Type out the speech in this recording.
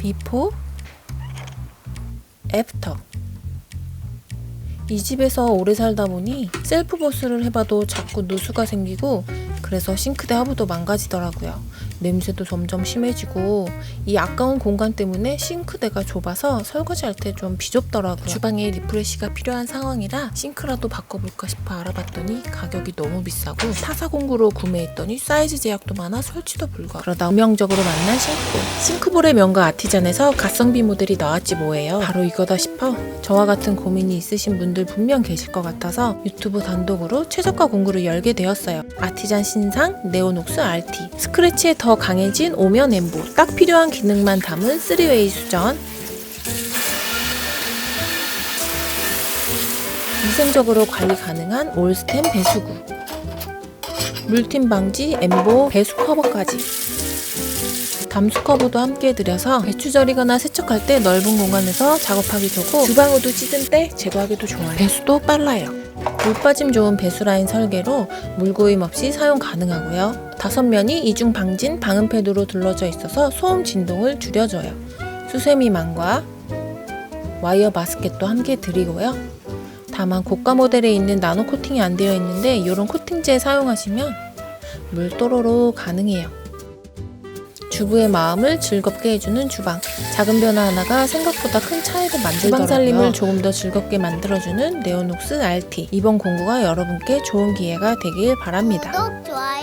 비포, 애프터. 이 집에서 오래 살다 보니 셀프 보스를 해봐도 자꾸 누수가 생기고 그래서 싱크대 하부도 망가지더라고요. 냄새도 점점 심해지고 이 아까운 공간 때문에 싱크대가 좁아서 설거지할 때 좀 비좁더라고요. 주방에 리프레시가 필요한 상황이라 싱크라도 바꿔볼까 싶어 알아봤더니 가격이 너무 비싸고 타사공구로 구매했더니 사이즈 제약도 많아 설치도 불가. 그러다 운명적으로 만난 싱크볼. 싱크볼의 명가 아티잔에서 가성비 모델이 나왔지 뭐예요. 바로 이거다 싶어 저와 같은 고민이 있으신 분들 분명 계실 것 같아서 유튜브 단독으로 최저가 공구를 열게 되었어요. 아티잔 신상 네오녹스 RT 스크래치에 더 강해진 오면 엠보. 딱 필요한 기능만 담은 3웨이 수전. 위생적으로 관리 가능한 올스템 배수구. 물팀 방지 엠보 배수 커버까지 담수 커버도 함께 드려서 배추 절이거나 세척할 때 넓은 공간에서 작업하기 좋고 주방으로 찌든 때 제거하기도 좋아요. 배수도 빨라요. 물 빠짐 좋은 배수 라인 설계로 물고임 없이 사용 가능하고요. 다섯 면이 이중 방진 방음 패드로 둘러져 있어서 소음 진동을 줄여줘요. 수세미망과 와이어 바스켓도 함께 드리고요. 다만 고가 모델에 있는 나노 코팅이 안 되어 있는데 이런 코팅제 사용하시면 물 또로로 가능해요. 주부의 마음을 즐겁게 해주는 주방. 작은 변화 하나가 생각보다 큰 차이를 만들더라고요. 주방 살림을 조금 더 즐겁게 만들어주는 네오녹스 RT. 이번 공구가 여러분께 좋은 기회가 되길 바랍니다. 구독, 좋아요